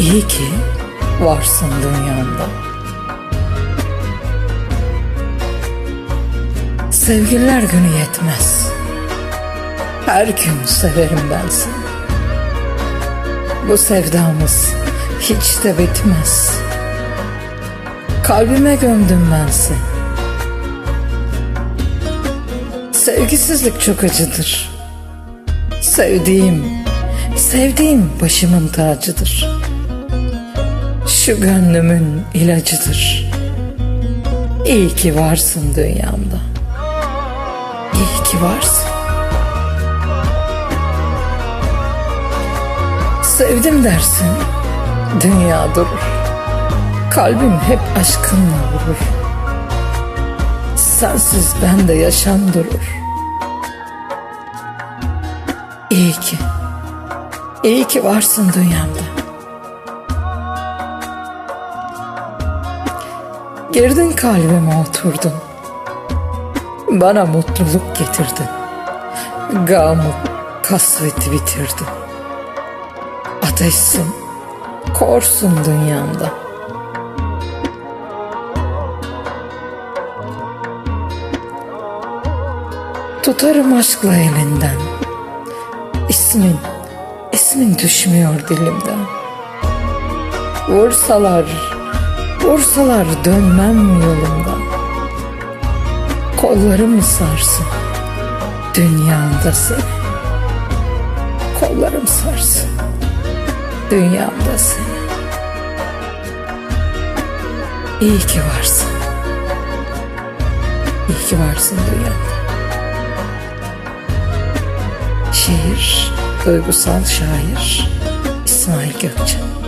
İyi ki varsın dünyamda. Sevgililer günü yetmez. Her gün severim ben seni. Bu sevdamız hiç de bitmez. Kalbime gömdüm ben seni. Sevgisizlik çok acıdır. Sevdiğim, sevdiğim başımın tacıdır. Şu gönlümün ilacıdır. İyi ki varsın dünyamda. İyi ki varsın. Sevdim dersin, dünya durur. Kalbim hep aşkınla vurur. Sensiz bende yaşam durur. İyi ki, iyi ki varsın dünyamda. Girdin kalbime oturdun. Bana mutluluk getirdin. Gamı, kasveti bitirdin. Ateşsin, korsun dünyamda. Tutarım aşkla elinden. İsmin, ismin düşmüyor dilimden. Vursalar, vursalar dönmem yolumdan. Kollarım sarsın, dünyamda seni. Kollarım sarsın, dünyamda. İyi ki varsın. İyi ki varsın dünyamda. Şiir, duygusal şair İsmail Gökçe.